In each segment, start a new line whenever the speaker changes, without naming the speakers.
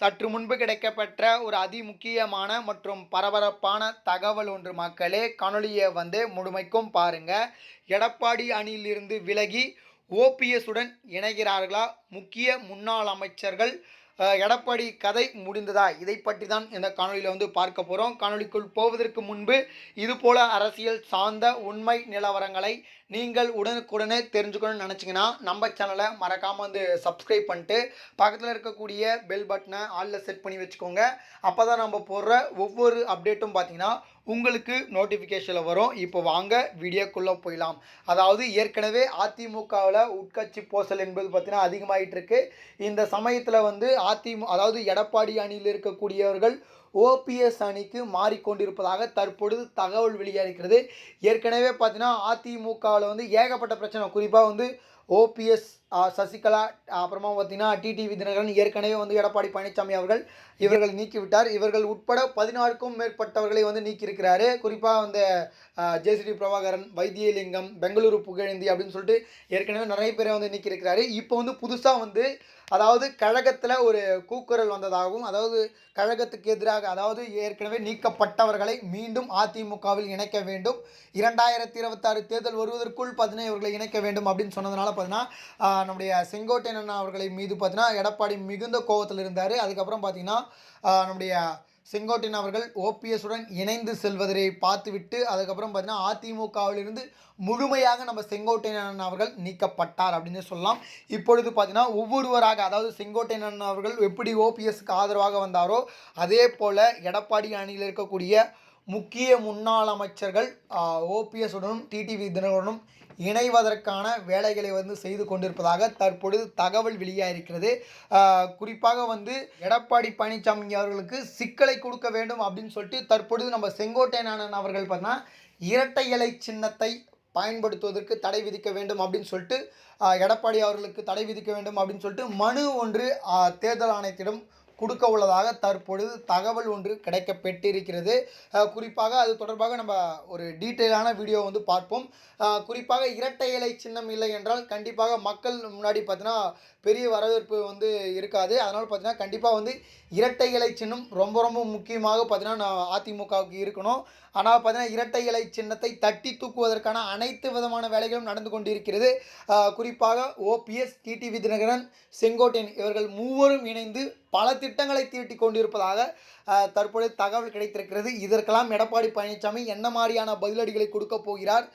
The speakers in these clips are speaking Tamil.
சற்று முன்பு கிடைக்கப்பெற்ற ஒரு அதிமுக்கியமான மற்றும் பரபரப்பான தகவல் ஒன்று மக்களே காணொலியை வந்து முழுமைக்கும் பாருங்க. எடப்பாடி அணியிலிருந்து விலகி ஓபிஎஸ்ஸுடன் இணைகிறார்களா? முக்கிய முன்னாள் அமைச்சர்கள் எடப்பாடி கதை முடிந்ததா? இதை பற்றி தான் இந்த காணொலியில் வந்து பார்க்க போகிறோம் காணொலிக்குள் போவதற்கு முன்பு இதுபோல் அரசியல் சார்ந்த உண்மை நிலவரங்களை நீங்கள் உடனுக்குடனே தெரிஞ்சுக்கணும்னு நினச்சிங்கன்னா நம்ம சேனலை மறக்காமல் வந்து சப்ஸ்கிரைப் பண்ணிட்டு பக்கத்தில் இருக்கக்கூடிய பெல் பட்டனை ஆளில் செட் பண்ணி வச்சுக்கோங்க. அப்போ தான் நம்ம போடுற ஒவ்வொரு அப்டேட்டும் பார்த்திங்கன்னா உங்களுக்கு நோட்டிஃபிகேஷனில் வரும். இப்போ வாங்க வீடியோக்குள்ளே போயிடலாம். அதாவது ஏற்கனவே அதிமுகவில் உட்கட்சி போசல் என்பது பார்த்தீங்கன்னா அதிகமாகிட்டு இருக்கு இந்த சமயத்தில் வந்து அதிமு அதாவது எடப்பாடி அணியில் இருக்கக்கூடியவர்கள் ஓபிஎஸ் அணிக்கு மாறிக்கொண்டிருப்பதாக தற்பொழுது தகவல் வெளியாகிறது ஏற்கனவே பார்த்தீங்கன்னா அதிமுகவில் வந்து ஏகப்பட்ட பிரச்சனை. குறிப்பாக வந்து ஓபிஎஸ் சசிகலா அப்புறமா பார்த்தீங்கன்னா டிடிவி தினகரன் ஏற்கனவே வந்து எடப்பாடி பழனிசாமி அவர்கள் இவர்களை நீக்கிவிட்டார். இவர்கள் உட்பட பதினாறுக்கும் மேற்பட்டவர்களை வந்து நீக்கியிருக்கிறாரு. குறிப்பாக வந்து ஜேசிடி பிரபாகரன் வைத்தியலிங்கம் பெங்களூரு புகழேந்தி அப்படின்னு சொல்லிட்டு ஏற்கனவே நிறைய பேரை வந்து நீக்கியிருக்கிறாரு. இப்போ வந்து புதுசாக வந்து அதாவது கழகத்தில் ஒரு கூக்குரல் வந்ததாகவும் அதாவது கழகத்துக்கு எதிராக அதாவது ஏற்கனவே நீக்கப்பட்டவர்களை மீண்டும் அதிமுகவில் இணைக்க வேண்டும். இரண்டாயிரத்தி இருபத்தாறு தேர்தல் வருவதற்குள் பதினைவர்களை இணைக்க வேண்டும் அப்படின்னு சொன்னதுனால பார்த்தீங்கன்னா நம்முடைய செங்கோட்டையன் அண்ணா அவர்களை மீது பார்த்தீங்கன்னா எடப்பாடி மிகுந்த கோபத்தில் இருந்தார். அதுக்கப்புறம் பார்த்தீங்கன்னா நம்முடைய செங்கோட்டையன் அவர்கள் ஓபிஎஸுடன் இணைந்து செல்வதை பார்த்துவிட்டு அதுக்கப்புறம் பார்த்தீங்கன்னா அதிமுகவிலிருந்து முழுமையாக நம்ம செங்கோட்டையன் அவர்கள் நீக்கப்பட்டார் அப்படின்னு சொல்லலாம். இப்பொழுது பார்த்தீங்கன்னா ஒவ்வொருவராக அதாவது செங்கோட்டையன் அவர்கள் எப்படி ஓபிஎஸ்க்கு ஆதரவாக வந்தாரோ அதே போல் எடப்பாடி அணியில் இருக்கக்கூடிய முக்கிய முன்னாள் அமைச்சர்கள் ஓபிஎஸுடனும் டிடிவி தினகரனும் இணைவதற்கான வேலைகளை வந்து செய்து கொண்டிருப்பதாக தற்பொழுது தகவல் வெளியாயிருக்கிறது. குறிப்பாக வந்து எடப்பாடி பழனிசாமி அவர்களுக்கு சிக்கலை கொடுக்க வேண்டும் அப்படின்னு சொல்லிட்டு தற்பொழுது நம்ம செங்கோட்டையன் அண்ணன் அவர்கள் பார்த்தா இரட்டை இலை சின்னத்தை பயன்படுத்துவதற்கு தடை விதிக்க வேண்டும் அப்படின்னு சொல்லிட்டு எடப்பாடி அவர்களுக்கு தடை விதிக்க வேண்டும் அப்படின்னு சொல்லிட்டு மனு ஒன்று தேர்தல் ஆணையத்திடம் கொடுக்க உள்ளதாக தற்பொழுது தகவல் ஒன்று கிடைக்க பெற்றிருக்கிறது குறிப்பாக அது தொடர்பாக நம்ம ஒரு டீட்டெயிலான வீடியோ வந்து பார்ப்போம். குறிப்பாக இரட்டை இலை சின்னம் இல்லை என்றால் கண்டிப்பாக மக்கள் முன்னாடி பார்த்தீங்கன்னா பெரிய வரவேற்பு வந்து இருக்காது. அதனால் பார்த்தீங்கன்னா கண்டிப்பாக வந்து இரட்டை இலை சின்னம் ரொம்ப ரொம்ப முக்கியமாக பார்த்தீங்கன்னா நான் அதிமுகவுக்கு இருக்கணும். ஆனால் பார்த்தீங்கன்னா இரட்டை இலை சின்னத்தை தட்டி தூக்குவதற்கான அனைத்து விதமான வேலைகளும் நடந்து கொண்டிருக்கிறது. குறிப்பாக ஓபிஎஸ் டிடிவி தினகரன் செங்கோட்டையன் இவர்கள் மூவரும் இணைந்து பல திட்டங்களை தீட்டி கொண்டிருப்பதாக தற்பொழுது தகவல் கிடைத்திருக்கிறது. இதற்கெல்லாம் எடப்பாடி பழனிசாமி என்ன மாதிரியான பதிலடிகளை கொடுக்க போகிறார்?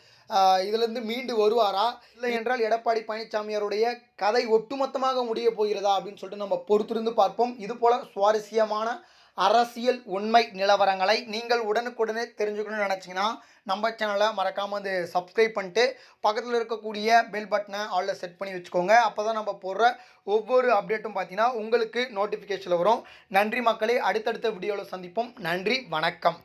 இதிலிருந்து மீண்டு வருவாரா? இல்லை என்றால் எடப்பாடி பழனிசாமியாருடைய கதை ஒட்டுமொத்தமாக முடிய போகிறதா அப்படின்னு சொல்லிட்டு நம்ம பொறுத்திருந்து பார்ப்போம். இது போல சுவாரஸ்யமான அரசியல் உண்மை நிலவரங்களை நீங்கள் உடனுக்குடனே தெரிஞ்சுக்கணும்னு நினச்சிங்கன்னா நம்ம சேனலை மறக்காமல் வந்து சப்ஸ்கிரைப் பண்ணிட்டு பக்கத்தில் இருக்கக்கூடிய பெல் பட்டனை ஆளில் செட் பண்ணி வச்சுக்கோங்க. அப்போ தான் நம்ம போடுற ஒவ்வொரு அப்டேட்டும் பார்த்தீங்கன்னா உங்களுக்கு நோட்டிஃபிகேஷனில் வரும். நன்றி மக்களே அடுத்தடுத்த வீடியோவில் சந்திப்போம். நன்றி வணக்கம்.